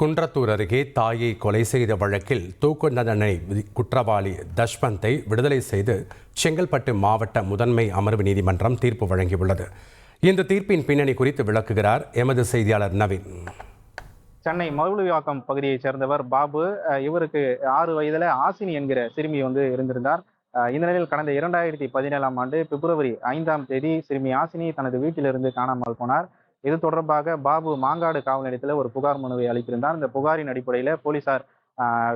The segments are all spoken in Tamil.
குன்றத்தூர் அருகே தாயை கொலை செய்த வழக்கில் தூக்கு தண்டனை குற்றவாளி தஷ்வந்தை விடுதலை செய்து செங்கல்பட்டு மாவட்ட முதன்மை அமர்வு நீதிமன்றம் தீர்ப்பு வழங்கியுள்ளது. இந்த தீர்ப்பின் பின்னணி குறித்து விளக்குகிறார் எமது செய்தியாளர் நவீன். சென்னை மவுலிவாக்கம் பகுதியைச் சேர்ந்தவர் பாபு. இவருக்கு ஆறு வயதில் ஆசினி என்கிற சிறுமி வந்து இருந்திருந்தார். இந்த நிலையில் கடந்த இரண்டாயிரத்தி பதினேழாம் ஆண்டு பிப்ரவரி ஐந்தாம் தேதி சிறுமி ஆசினி தனது வீட்டிலிருந்து காணாமல் போனார். இது தொடர்பாக பாபு மாங்காடு காவல் நிலையத்தில் ஒரு புகார் மனுவை அளித்திருந்தார். இந்த புகாரின் அடிப்படையில் போலீசார்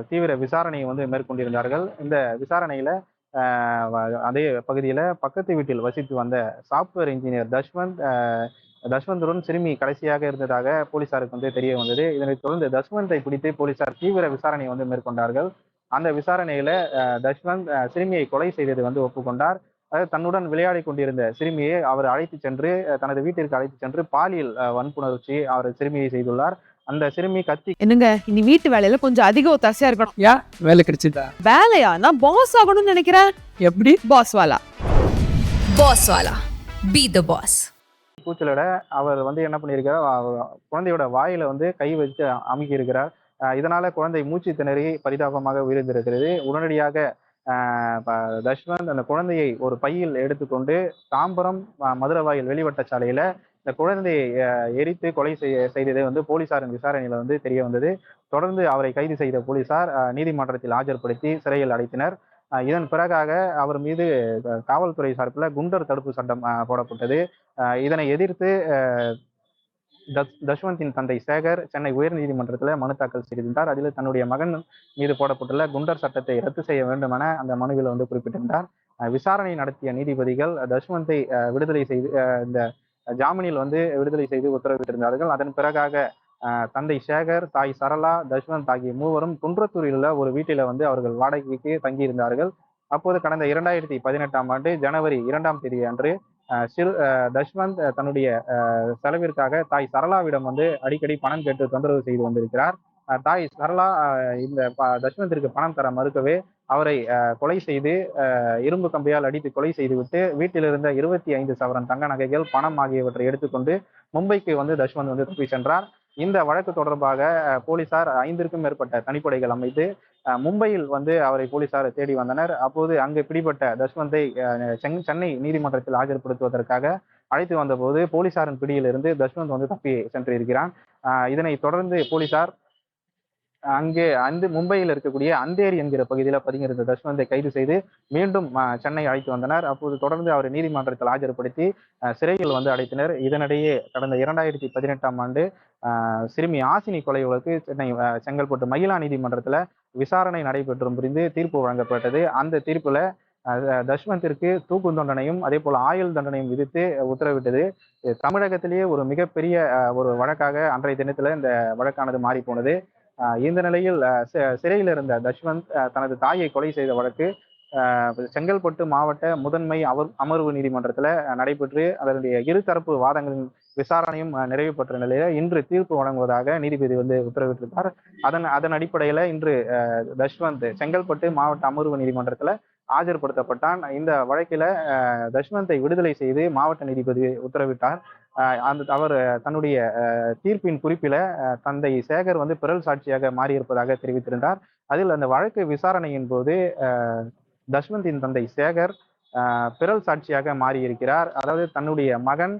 தீவிர விசாரணையை வந்து மேற்கொண்டிருந்தார்கள். இந்த விசாரணையில் அதே பகுதியில் பக்கத்து வீட்டில் வசித்து வந்த சாப்ட்வேர் இன்ஜினியர் தஷ்வந்த் அஹ், தஷ்வந்துடன் சிறுமி கடைசியாக இருந்ததாக போலீசாருக்கு வந்து தெரிய வந்தது. இதனைத் தொடர்ந்து தஷ்வந்தை பிடித்து போலீசார் தீவிர விசாரணையை வந்து மேற்கொண்டார்கள். அந்த விசாரணையில தஷ்வந்த் சிறுமியை கொலை செய்தது வந்து ஒப்புக்கொண்டார். தன்னுடன் விளையாடி கொண்டிருந்த சிறுமியை அவர் அழைத்து சென்று தனது வீட்டிற்கு அழைத்து சென்று பாலியல் வன்புணர்ச்சி அவர் சிறுமியை செய்துள்ளார். அந்த சிறுமி கத்தி என்னங்க இனி வீட்டு வேலையில கொஞ்சம் அதிக ஒத்தாசையா இருக்கணும். ஏன் வேலை கிடைச்சதா? வேலையா நான் பாஸ் ஆகணும்னு நினைக்கிறேன். எப்படி? பாஸ் வாலா. பாஸ் வாலா. பி த பாஸ் கூச்சலிட அவர் வந்து என்ன பண்ணியிருக்கார் அவர் குழந்தையோட வாயில வந்து கை வச்சு அமுக்கி இருக்கிறார் இதனால குழந்தை மூச்சு திணறி பரிதாபமாக உயிரிழந்திருக்கிறது. உடனடியாக தஷ்வந்த் அந்த குழந்தையை ஒரு பையில் எடுத்துக்கொண்டு தாம்பரம் மதுரை மதுரவாயில் வெளிவட்ட சாலையில இந்த குழந்தையை எரித்து கொலை செய்ய செய்தது வந்து போலீசாரின் விசாரணையில வந்து தெரிய வந்தது. தொடர்ந்து அவரை கைது செய்த போலீசார் நீதிமன்றத்தில் ஆஜர்படுத்தி சிறையில் அடைத்தனர். இதன் பிறகாக அவர் மீது காவல்துறை சார்பில் குண்டர் தடுப்பு சட்டம் போடப்பட்டது. இதனை எதிர்த்து தஷ்வந்தின் தந்தை சேகர் சென்னை உயர்நீதிமன்றத்தில் மனு தாக்கல் செய்திருந்தார். அதில் தன்னுடைய மகன் மீது போடப்பட்டுள்ள குண்டர் சட்டத்தை ரத்து செய்ய வேண்டும் என அந்த மனுவில் வந்து குறிப்பிட்டிருந்தார். விசாரணை நடத்திய நீதிபதிகள் தஷ்வந்தை விடுதலை செய்து இந்த ஜாமீனில் வந்து விடுதலை செய்து உத்தரவிட்டிருந்தார்கள். அதன் பிறகாக தந்தை சேகர் தாய் சரளா தஷ்வந்த் ஆகிய மூவரும் குன்றத்தூரில் உள்ள ஒரு வீட்டில வந்து அவர்கள் வாடகைக்கு தங்கியிருந்தார்கள். அப்போது கடந்த இரண்டாயிரத்தி பதினெட்டாம் ஆண்டு ஜனவரி இரண்டாம் தேதி அன்று சிறு தஷ்வந்த் தன்னுடைய செலவிற்காக தாய் சரளாவிடம் வந்து அடிக்கடி பணம் கேட்டு தொந்தரவு செய்து வந்திருக்கிறார் தாய் சரளா இந்த ப- தஷ்வந்திற்கு பணம் தர மறுக்கவே அவரை கொலை செய்து அஹ், இரும்பு கம்பியால் அடித்து கொலை செய்துவிட்டு வீட்டில் இருந்த இருபத்தி ஐந்து சவரன் தங்க நகைகள் பணம் ஆகியவற்றை எடுத்துக்கொண்டு மும்பைக்கு வந்து தஷ்வந்த் வந்து தப்பி சென்றார். இந்த வழக்கு தொடர்பாக போலீசார் ஐந்திற்கும் மேற்பட்ட தனிப்படைகள் அமைத்து மும்பையில் வந்து அவரை போலீசார் தேடி வந்தனர். அப்போது அங்கு பிடிபட்ட தஷ்வந்தை சென்- சென்னை நீதிமன்றத்தில் ஆஜர்படுத்துவதற்காக அழைத்து வந்தபோது போலீசாரின் பிடியிலிருந்து தஷ்வந்த் வந்து தப்பி சென்றிருக்கிறான். இதனை தொடர்ந்து போலீசார் அங்கே அந்த மும்பையில் இருக்கக்கூடிய அந்தேரி என்கிற பகுதியில் பதுங்கியிருந்த தஷ்வந்தை கைது செய்து மீண்டும் சென்னை அழைத்து வந்தனர். அப்போது தொடர்ந்து அவரை நீதிமன்றத்தில் ஆஜர்படுத்தி சிறையில் வந்து அடைத்தனர். இதனிடையே கடந்த இரண்டாயிரத்தி பதினெட்டாம் ஆண்டு சிறுமி ஆசினி கொலை வழக்கு சென்னை செங்கல்பட்டு மகிழா நீதிமன்றத்தில் விசாரணை நடைபெற்றும் புரிந்து தீர்ப்பு வழங்கப்பட்டது. அந்த தீர்ப்புல தஷ்வந்திற்கு தூக்கு தண்டனையும் அதே போல் ஆயுள் தண்டனையும் விதித்து உத்தரவிட்டது. தமிழகத்திலேயே ஒரு மிகப்பெரிய ஒரு வழக்காக அன்றைய தினத்தில் இந்த வழக்கானது மாறி போனது இந்த நிலையில் சிறையில் இருந்த தஷ்வந்த் தனது தாயை கொலை செய்த வழக்கு அஹ், செங்கல்பட்டு மாவட்ட முதன்மை அவர் அமர்வு நீதிமன்றத்தில் நடைபெற்று அதனுடைய இருதரப்பு வாதங்களின் விசாரணையும் நிறைவு பெற்ற நிலையில இன்று தீர்ப்பு வழங்குவதாக நீதிபதி வந்து உத்தரவிட்டிருந்தார் அதன் அதன் அடிப்படையில இன்று அஹ், தஷ்வந்த் செங்கல்பட்டு மாவட்ட அமர்வு நீதிமன்றத்துல ஆஜர்படுத்தப்பட்டான். இந்த வழக்கில தஷ்வந்தை விடுதலை செய்து மாவட்ட நீதிபதி உத்தரவிட்டார். அந்த அவர் தன்னுடைய தீர்ப்பின் குறிப்பில தந்தை சேகர் வந்து பிறல் சாட்சியாக மாறியிருப்பதாக தெரிவித்திருந்தார். அதில் அந்த வழக்கு விசாரணையின் போது தஷ்வந்தின் தந்தை சேகர் பிறல் சாட்சியாக மாறியிருக்கிறார். அதாவது தன்னுடைய மகன்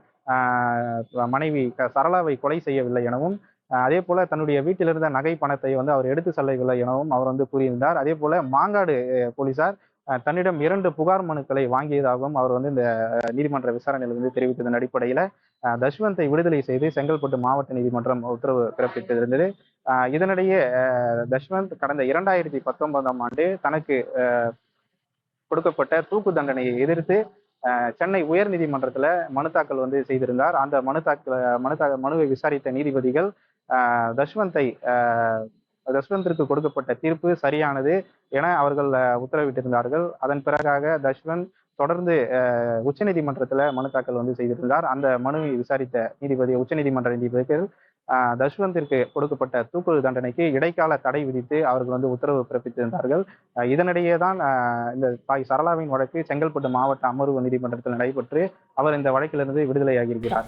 மனைவி க- சரளாவை கொலை செய்யவில்லை எனவும் அதே போல தன்னுடைய வீட்டில் இருந்த நகை பணத்தை வந்து அவர் எடுத்து செல்லவில்லை எனவும் அவர் வந்து கூறியிருந்தார். அதே போல மாங்காடு போலீசார் தன்னிடம் இரண்டு புகார் மனுக்களை வாங்கியதாகவும் அவர் வந்து இந்த நீதிமன்ற விசாரணையில் வந்து தெரிவித்ததன் அடிப்படையில தஷ்வந்தை விடுதலை செய்து செங்கல்பட்டு மாவட்ட நீதிமன்றம் உத்தரவு பிறப்பித்திருந்தது. இதனிடையே தஷ்வந்த் கடந்த இரண்டாயிரத்தி பத்தொன்பதாம் ஆண்டு தனக்கு கொடுக்கப்பட்ட தூக்கு தண்டனையை எதிர்த்து அஹ், சென்னை உயர் நீதிமன்றத்தில் மனு தாக்கல் வந்து செய்திருந்தார். அந்த மனு தாக்கல் மனு தா மனுவை விசாரித்த நீதிபதிகள் தஷ்வந்தை தஷ்வந்திற்கு கொடுக்கப்பட்ட தீர்ப்பு சரியானது என அவர்கள் உத்தரவிட்டிருந்தார்கள். அதன் பிறகாக தஷ்வந்த் தொடர்ந்து உச்சநீதிமன்றத்தில் மனு தாக்கல் வந்து செய்திருந்தார். அந்த மனுவை விசாரித்த நீதிபதி உச்சநீதிமன்ற நீதிபதிகள் தஷ்வந்திற்கு கொடுக்கப்பட்ட தூக்கு தண்டனைக்கு இடைக்கால தடை விதித்து அவர்கள் வந்து உத்தரவு பிறப்பித்திருந்தார்கள். இதனிடையே தான் இந்த தாய் சரளாவின் வழக்கு செங்கல்பட்டு மாவட்ட அமர்வு நீதிமன்றத்தில் நடைபெற்று அவர் இந்த வழக்கிலிருந்து விடுதலையாகியிருக்கிறார்.